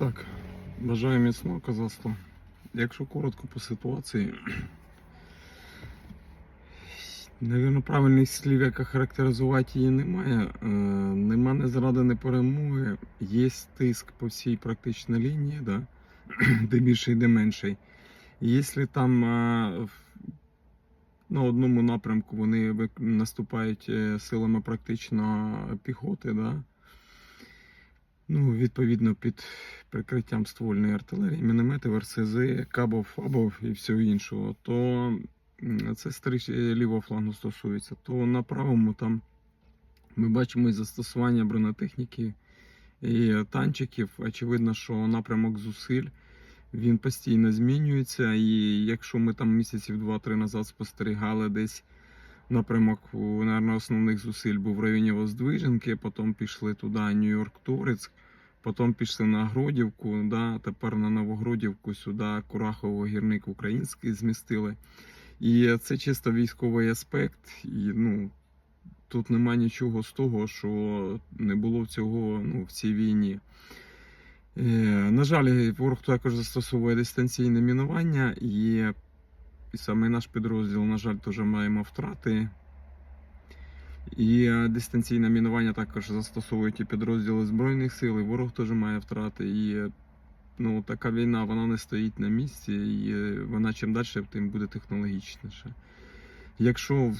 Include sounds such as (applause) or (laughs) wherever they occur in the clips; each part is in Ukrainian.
Так, бажаю міцного казацтва. Якщо коротко по ситуації, Навірно, правильних слів, як характеризувати її, немає. Е, нема не зради, не перемоги. Є тиск по всій практично лінії, да? (clears throat) де більший, де менший. Якщо там е, на одному напрямку вони наступають е, силами практично піхоти, да? Ну, відповідно під прикриттям ствольної артилерії, мінометів, РСЗ, кабов, фабов і всього іншого, то це старий е, лівого флангу стосується, то на правому там ми бачимо і застосування бронетехніки і танчиків. Очевидно, що напрямок зусиль він постійно змінюється. І якщо ми там місяців 2-3 назад спостерігали десь напрямок, у, наверно, основних зусиль був в районі Воздвиженки, потім пішли туди Нью-Йорк Торецьк, потім пішли на Гродівку, да, тепер на Новогродівку сюди Курахово гірник український змістили. І це чисто військовий аспект. І, ну, тут нема нічого з того, що не було цього ну, в цій війні. Е, на жаль, ворог також застосовує дистанційне мінування, і саме наш підрозділ, на жаль, теж маємо втрати. І е, дистанційне мінування також застосовують і підрозділи Збройних сил, і ворог теж має втрати. І е, ну, така війна вона не стоїть на місці, і е, вона чим далі, тим буде технологічніше. Якщо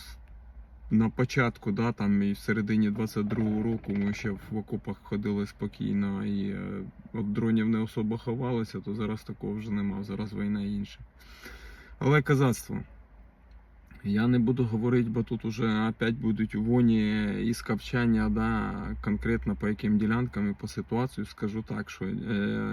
на початку, да, там і в середині 22-го року ми ще в окопах ходили спокійно і от дронів не особо ховалися, то зараз такого вже нема, зараз війна інша. Але казацтво. Я не буду говорити, бо тут уже опять будуть воні і скавчання, да, конкретно по яким ділянкам і по ситуації скажу так, що е,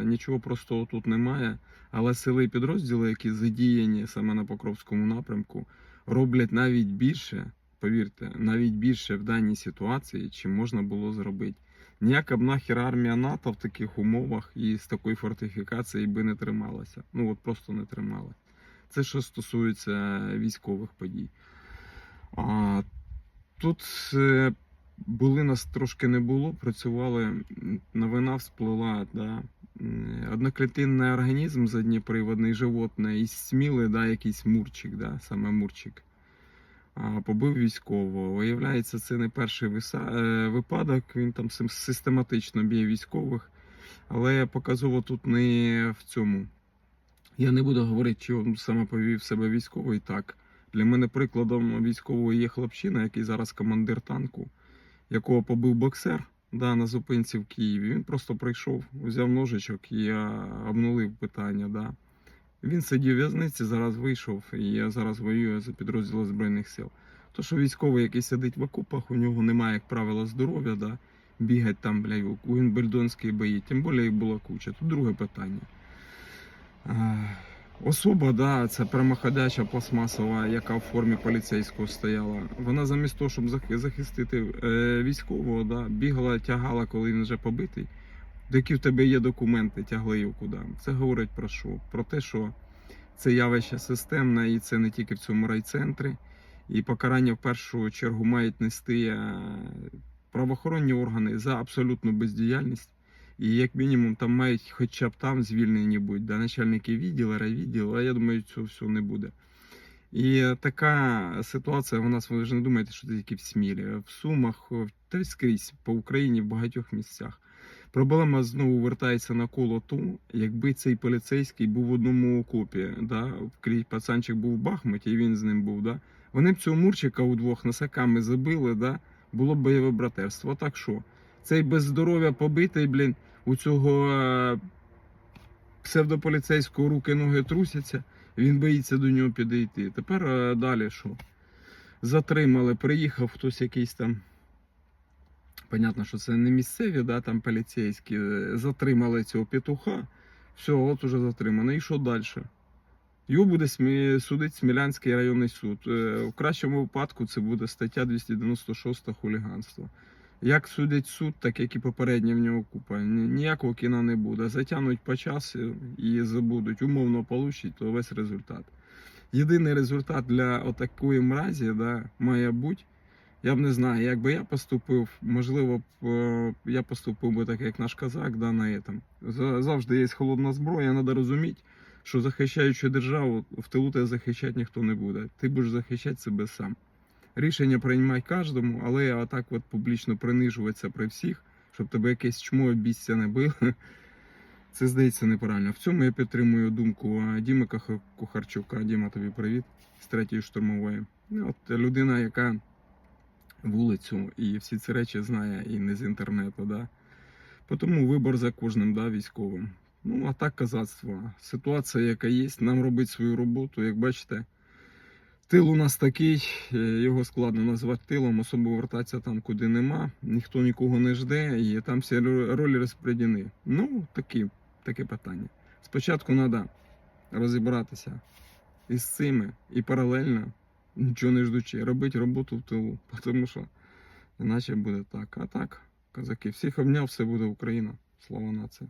нічого простого тут немає, але сили і підрозділи, які задіяні саме на Покровському напрямку, роблять навіть більше, повірте, навіть більше в даній ситуації, чим можна було зробити. Ніяка б нахер армія НАТО в таких умовах і з такої фортифікації би не трималася. Ну от просто не трималася. Це що стосується військових подій. А, тут е, були нас трошки не було, працювали, новина всплила, да. Одноклітинний організм задніприводний, животне, і сміли, да, якийсь мурчик, да, саме мурчик. А, побив військового. Виявляється, це не перший е, випадок. Він там систематично б'є військових, але показово тут не в цьому. Я не буду говорити, він саме повів себе військовий так. Для мене прикладом військового є хлопчина, який зараз командир танку, якого побив боксер да, на зупинці в Києві. Він просто прийшов, взяв ножичок і я обнулив питання. Да. Він сидів в в'язниці, зараз вийшов, і я зараз воюю за підрозділи Збройних сил. То, що військовий, який сидить в окопах, у нього немає, як правило, здоров'я, да, бігать там, бля, у Генбельдонській бої, тим більше їх була куча. Тут друге питання. Е, Особа, да, це прямоходяча пластмасова, яка в формі поліцейського стояла. Вона замість того, щоб зах- захистити е, військового, да, бігала, тягала, коли він вже побитий. До які в тебе є документи, тягли його куди. Це говорить про що? Про те, що це явище системне, і це не тільки в цьому райцентрі. І покарання в першу чергу мають нести е, правоохоронні органи за абсолютну бездіяльність. І як мінімум там мають хоча б там звільнені бути, да, начальники відділу, райвідділу, а я думаю, цього всього не буде. І така ситуація у нас, ви ж не думаєте, що це тільки в Смілі, в Сумах, та й скрізь по Україні в багатьох місцях. Проблема знову вертається на коло ту, якби цей поліцейський був в одному окопі, да, пацанчик був в Бахмуті, і він з ним був, да, вони б цього Мурчика удвох носаками забили, да, було б бойове братерство. Так що? Цей без здоров'я побитий, блін, у цього е, псевдополіцейського руки ноги трусяться, він боїться до нього підійти. Тепер е, далі що? Затримали, приїхав хтось якийсь там. Понятно, що це не місцеві, да, там поліцейські. е, Затримали цього петуха. Все, от уже затримано. І що далі? Його буде судити Смілянський районний суд. В кращому випадку це буде стаття 296 хуліганство. Як судить суд, так як і попереднє в нього купа. Ніякого кіна не буде. Затягнуть по часу і забудуть. Умовно получить, то весь результат. Єдиний результат для отакої мразі да, має бути Я б не знаю, як би я поступив, можливо, б е, я поступив би так, як наш казак, да, на этом. Завжди є холодна зброя, треба розуміти, що захищаючи державу, в тилу тебе захищати ніхто не буде. Ти будеш захищати себе сам. Рішення приймай кожному, але отак от публічно принижуватися при всіх, щоб тебе якесь чмо обіця не било. (laughs) Це здається неправильно. В цьому я підтримую думку а, Діми Кухарчука. Діма, тобі привіт з третьої штурмової. Ну, От людина, яка вулицю і всі ці речі знає і не з інтернету. Да? Тому вибор за кожним да, військовим. Ну, а так казацтво. Ситуація, яка є, нам робить свою роботу. Як бачите, тил у нас такий, е, його складно назвати тилом, особо вертатися там, куди нема, ніхто нікого не жде, і там всі ролі розподілені. Ну, такі, таке питання. Спочатку треба розібратися із цими і паралельно, нічого не ждучи, робити роботу в тилу, (laughs) тому що іначе буде так. А так, козаки, всіх обняв, все буде Україна. Слава нації.